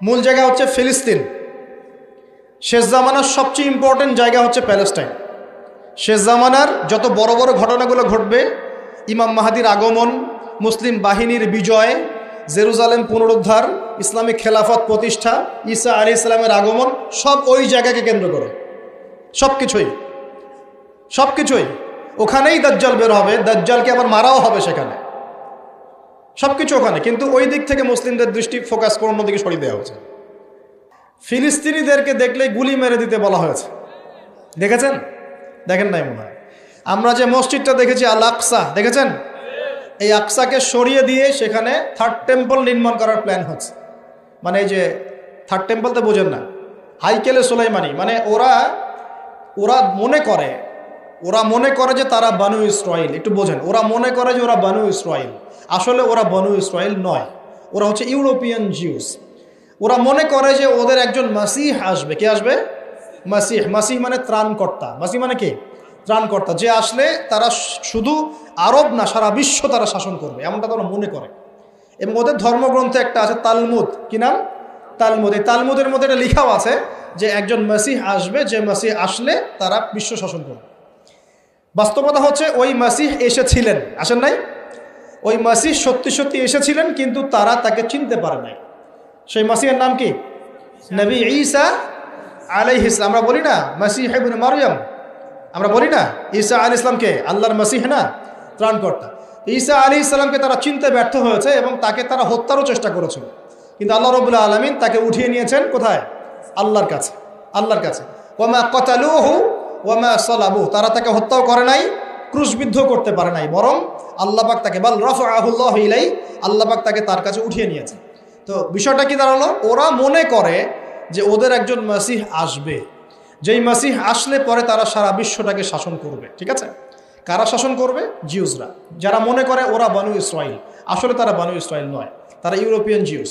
মূল জায়গা হচ্ছে ফিলিস্তিন। শেষ জামানার সবচেয়ে ইম্পর্টেন্ট জায়গা হচ্ছে প্যালেস্টাইন। শেষ জামানার যত বড় বড় ঘটনাগুলো ঘটবে, ইমাম মাহাদির আগমন, মুসলিম বাহিনীর বিজয়, জেরুজালেম পুনরুদ্ধার ইসলামিক খেলাফত প্রতিষ্ঠা, ঈসা আলী ইসলামের আগমন, সব ওই জায়গাকে কেন্দ্র করে। সব কিছুই সব কিছুই ওখানেই দাজ্জাল বের হবে, দাজ্জালকে আবার মারাও হবে সেখানে। সব কিছু ওখানে, কিন্তু ওই দিক থেকে মুসলিমদের দৃষ্টি ফোকাস করে অন্যদিকে সরিয়ে দেওয়া হয়েছে। ফিলিস্তিনিদেরকে দেখলে গুলি মেরে দিতে বলা হয়েছে। দেখেছেন? দেখেন নাই মনে হয়। আমরা যে মসজিদটা দেখেছি, আল আকসা, দেখেছেন? এই আকসাকে সরিয়ে দিয়ে সেখানে থার্ড টেম্পল নির্মাণ করার প্ল্যান হচ্ছে। মানে এই যে থার্ড টেম্পল তো বোঝেন না। হাইকেলে সোলাইমানি মানে ওরা ওরা মনে করে, ওরা মনে করে যে তারা বানু ইসরায়েল একটু বোঝেন। ওরা মনে করে যে ওরা বানু ইসরায়েল আসলে ওরা বানু ইসরায়েল নয়। ওরা হচ্ছে ইউরোপিয়ান জিউস। ওরা মনে করে যে ওদের একজন মাসিহ আসবে। কে আসবে? মাসিহ। মাসিহ মানে ত্রাণকর্তা। মাসিহ মানে কে? ত্রাণকর্তা। যে আসলে তারা শুধু আরব না, সারা বিশ্ব তারা শাসন করবে। এমনটা তারা মনে করে। এবং ওদের ধর্মগ্রন্থে একটা আছে তালমুদ। কি নাম? তালমুদ। এই তালমুদের মধ্যে এটা লেখাও আছে যে একজন মাসিহ আসবে, যে মাসিহ আসলে তারা বিশ্ব শাসন করবে। বাস্তবতা হচ্ছে ওই মাসিহ এসেছিলেন। আসেন নাই? ওই মাসি সত্যি সত্যি এসেছিলেন, কিন্তু তারা তাকে চিনতে পারে নাই। সেই মাসিহের নাম কি? নবী ঈসা আলাই ইসলাম আমরা বলি না, মাসিহ হেবুন মারিয়াম আমরা বলি না, ঈসা আলী ইসলামকে আল্লাহর মাসিহ না, ত্রাণকর্তা। ঈসা আলী ইসলামকে তারা চিনতে ব্যর্থ হয়েছে এবং তাকে তারা হত্যারও চেষ্টা করেছিল। কিন্তু আল্লাহ রবুল্লা আলমিন তাকে উঠিয়ে নিয়েছেন কোথায়? আল্লাহর কাছে আল্লাহর কাছে। ওমা কতালুহু ওমা সলাবু তারা তাকে হত্যাও করে নাই ক্রুশবিদ্ধ করতে পারে নাই, বরং আল্লাহবাক তাকে, বল রফ আহুল্লাহ ইলাই আল্লাপাক তাকে তার কাছে উঠিয়ে নিয়েছে। তো বিষয়টা কি দাঁড়াল? ওরা মনে করে যে ওদের একজন মাসিহ আসবে। যেই মাসিহ আসলে পরে তারা সারা বিশ্বটাকে শাসন করবে, ঠিক আছে? কারা শাসন করবে? জিউসরা। যারা মনে করে ওরা বানু ইসরায়েল আসলে তারা বানু ইসরায়েল নয়, তারা ইউরোপিয়ান জিউস।